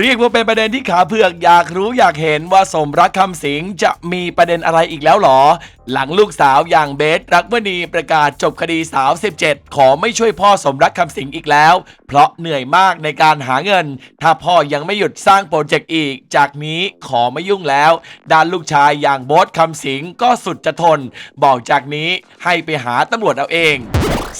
เรียกว่าเป็นประเด็นที่ขาเผือกอยากรู้อยากเห็นว่าสมรักคำสิงจะมีประเด็นอะไรอีกแล้วหรอ หลังลูกสาวอย่างเบสรักมณีประกาศจบคดีสาว17ขอไม่ช่วยพ่อสมรักคำสิงอีกแล้ว เพราะเหนื่อยมากในการหาเงิน ถ้าพ่อยังไม่หยุดสร้างโปรเจกต์อีก จากนี้ขอไม่ยุ่งแล้ว ด้านลูกชายอย่างโบสคำสิงก็สุดจะทน บอกจากนี้ให้ไปหาตำรวจเอาเอง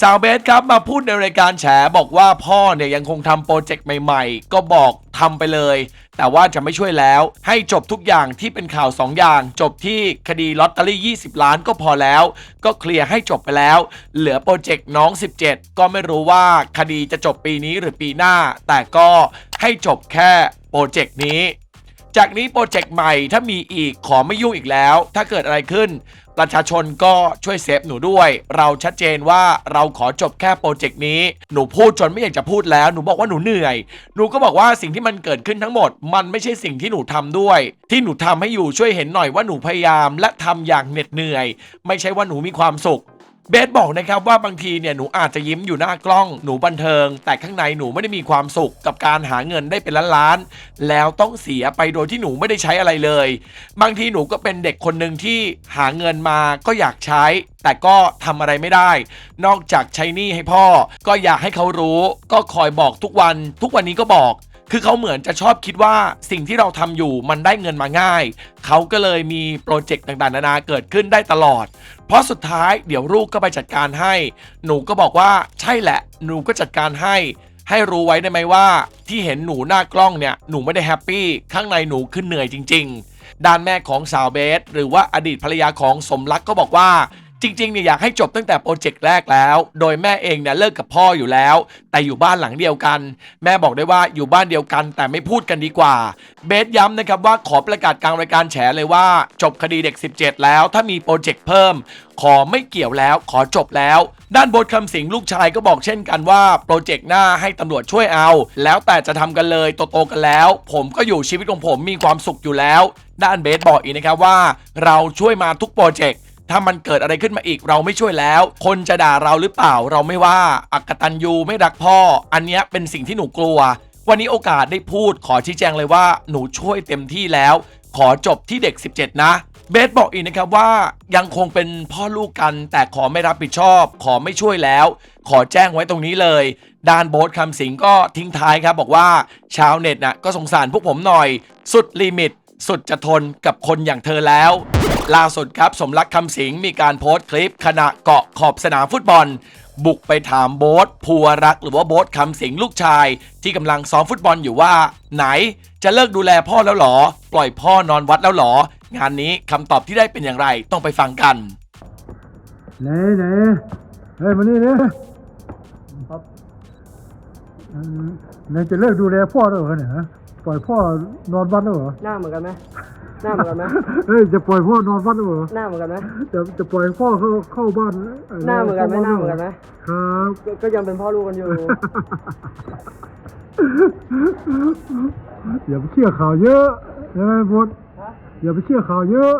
สาวเบสครับมาพูดในรายการแฉบอกว่าพ่อเนี่ยยังคงทำโปรเจกต์ใหม่ๆ ก็บอกทำไปเลย แต่ว่าจะไม่ช่วยแล้ว ให้จบทุกอย่างที่เป็นข่าว 2 อย่าง จบที่คดีลอตเตอรี่ 20 ล้านก็พอแล้ว ก็เคลียร์ให้จบไปแล้ว เหลือโปรเจกต์น้อง 17 ก็ไม่รู้ว่าคดีจะจบปีนี้หรือปีหน้า แต่ก็ให้จบแค่โปรเจกต์นี้จากนี้โปรเจกต์ใหม่ถ้ามีอีกขอไม่ยุ่งอีกแล้ว ถ้าเกิดอะไรขึ้น ประชาชนก็ช่วยเซฟหนูด้วย เราชัดเจนว่าเราขอจบแค่โปรเจกต์นี้ หนูพูดจนไม่อยากจะพูดแล้ว หนูบอกว่าหนูเหนื่อย หนูก็บอกว่าสิ่งที่มันเกิดขึ้นทั้งหมด มันไม่ใช่สิ่งที่หนูทำด้วย ที่หนูทำให้อยู่ช่วยเห็นหน่อยว่าหนูพยายาม และทำอย่างเหน็ดเหนื่อย ไม่ใช่ว่าหนูมีความสุข เบสบอกนะครับว่าบางทีเนี่ยหนูอาจจะยิ้มอยู่หน้ากล้องหนูบันเทิง แต่ข้างในหนูไม่ได้มีความสุขกับการหาเงินได้เป็นล้านๆแล้วต้องเสียไปโดยที่หนูไม่ได้ใช้อะไรเลย บางทีหนูก็เป็นเด็กคนหนึ่งที่หาเงินมาก็อยากใช้ แต่ก็ทำอะไรไม่ได้ นอกจากใช้หนี้ให้พ่อ ก็อยากให้เขารู้ ก็คอยบอกทุกวัน ทุกวันนี้ก็บอก คือเขาเหมือนจะชอบคิดว่าสิ่งที่เราทำอยู่มันได้เงินมาง่าย เขาก็เลยมีโปรเจกต์ต่างๆ นานาเกิดขึ้นได้ตลอด เพราะสุดท้ายเดี๋ยวลูกก็ไปจัดการให้ หนูก็บอกว่าใช่แหละ หนูก็จัดการให้ ให้รู้ไว้ได้ไหมว่า ที่เห็นหนูหน้ากล้องเนี่ยหนูไม่ได้แฮปปี้ข้างในหนูขึ้นเหนื่อยจริง ๆ ด้านแม่ของสาวเบส หรือว่าอดีตภรรยาของสมรักก็บอกว่า จริงๆเนี่ยอยากให้จบตั้งแต่โปรเจกต์แรกแล้ว โดยแม่เองเนี่ยเลิกกับพ่ออยู่แล้ว แต่อยู่บ้านหลังเดียวกัน แม่บอกได้ว่าอยู่บ้านเดียวกัน แต่ไม่พูดกันดีกว่า เบสย้ำนะครับว่าขอประกาศกลางรายการแฉเลยว่า จบคดีเด็ก 17 แล้ว ถ้ามีโปรเจกต์เพิ่ม ขอไม่เกี่ยวแล้ว ขอจบแล้ว ด้านบทคำสิงลูกชายก็บอกเช่นกันว่าโปรเจกต์หน้าให้ตำรวจช่วยเอา แล้วแต่จะทำกันเลยโตๆกันแล้ว ผมก็อยู่ชีวิตของผมมีความสุขอยู่แล้ว ด้านเบสบอกอีกนะครับว่า เราช่วยมาทุกโปรเจกต์ ถ้ามันเกิดอะไรขึ้นมาอีกเราไม่ช่วยแล้ว คนจะด่าเราหรือเปล่าเราไม่ว่าอักตันยูไม่รักพ่อ อันเนี้ยเป็นสิ่งที่หนูกลัว วันนี้โอกาสได้พูดขอชี้แจงเลยว่าหนูช่วยเต็มที่แล้ว ขอจบที่เด็ก 17 นะเบสบอกอีกนะครับว่ายังคงเป็นพ่อลูกกัน แต่ขอไม่รับผิดชอบ ขอไม่ช่วยแล้ว ขอแจ้งไว้ตรงนี้เลยดานโบสคำสิงก็ทิ้งท้ายครับบอกว่าชาวเน็ตน่ะก็สงสารพวกผมหน่อย สุดลิมิต สุดจะทนกับคนอย่างเธอแล้ว ล่าสุดครับสมรักคำสิงมีการโพสต์คลิปขณะเกาะขอบสนามฟุตบอล บุกไปถามโบ๊ทภูวรักษ์หรือว่าโบ๊ทคำสิงลูกชาย ที่กำลังซ้อมฟุตบอลอยู่ว่า ไหนจะเลิกดูแลพ่อแล้วเหรอ ปล่อยพ่อนอนวัดแล้วเหรอ งานนี้คำตอบที่ได้เป็นอย่างไรต้องไปฟังกันไหนไหนเฮ้ยมานี่เนี่ยครับอืมไหนจะเลิกดูแลพ่อแล้วเหรอเนี่ยฮะ ปล่อยพ่อนอนวัดแล้วเหรอหน้าเหมือนกันไหมหน้าเหมือนกันไหมเฮ้ยจะปล่อยพ่อนอนวัดแล้วเหรอหน้าเหมือนกันไหมจะจะปล่อยพ่อเข้าเข้าบ้านหน้าเหมือนกันไหมหน้าเหมือนกันไหมครับก็ก็ยังเป็นพ่อลูกกันอยู่อย่าไปเชื่อข่าวเยอะใช่ไหมพดอย่าไปเชื่อข่าวเยอะ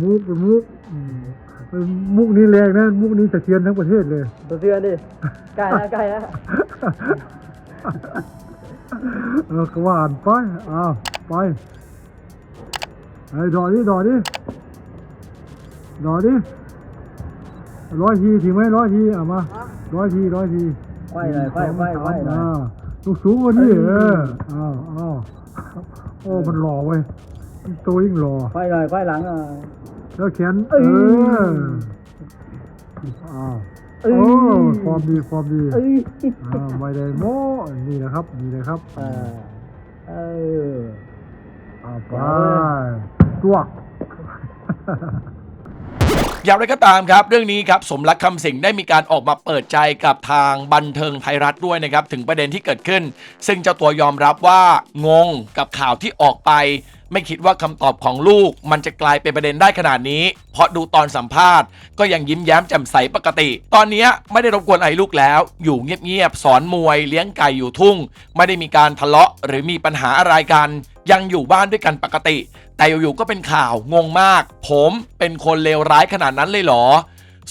มุกเป็นมุกอืมมุกนี้แรงนะ มุกนี้สะเทือนทั้งประเทศเลยตัวเตือนดิใกล้แล้วใกล้แล้ว เออก็ว่าอ่านไปอ้าวไปไอ้ดอดิดอดิดอดิร้อยทีถึงไหมร้อยทีเอามาร้อยทีร้อยทีไขว้เลยไขว้ไขว้ไขว้เลยอ่าลูกสูงกว่านี้เอออ้าวอ้าวโอ้มันหล่อเว้ยตัวยิ่งหล่อไขว้เลยไขว้หลังอะแล้วแขนเอ้เอยออ้าว เอ้ยโอ้ฟอร์มดีฟอร์มดีเอ้ยอ่าไม่ได้โม้นี่นะครับนี่นะครับเออเออเอาไปตัวอย่างไรก็ตามครับเรื่องนี้ครับสมรักคำสิงได้มีการออกมาเปิดใจกับทางบันเทิงไทยรัฐด้วยนะครับถึงประเด็นที่เกิดขึ้น ซึ่งเจ้าตัวยอมรับว่างงกับข่าวที่ออกไป ไม่คิดว่าคำตอบของลูก มันจะกลายเป็นประเด็นได้ขนาดนี้ เพราะดูตอนสัมภาษณ์ ก็ยังยิ้มแย้มแจ่มใสปกติ ตอนนี้ไม่ได้รบกวนไอ้ลูกแล้ว อยู่เงียบๆสอนมวย เลี้ยงไก่อยู่ทุ่ง ไม่ได้มีการทะเลาะหรือมีปัญหาอะไรกัน ยังอยู่บ้านด้วยกันปกติ แต่อยู่ๆก็เป็นข่าวงงมาก ผมเป็นคนเลวร้ายขนาดนั้นเลยเหรอ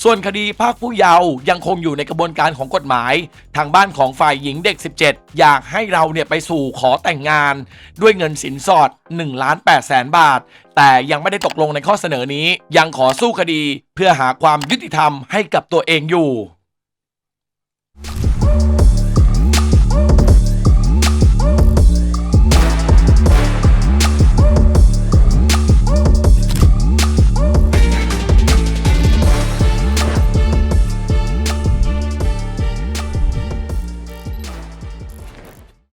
ส่วนคดีภาคผู้เยาว์ยังคงอยู่ในกระบวนการของกฎหมาย ทางบ้านของฝ่ายหญิงเด็ก 17 อยากให้เราเนี่ยไปสู่ขอแต่งงาน ด้วยเงินสินสอด1ล้าน8แสนบาท แต่ยังไม่ได้ตกลงในข้อเสนอนี้ ยังขอสู้คดีเพื่อหาความยุติธรรมให้กับตัวเองอยู่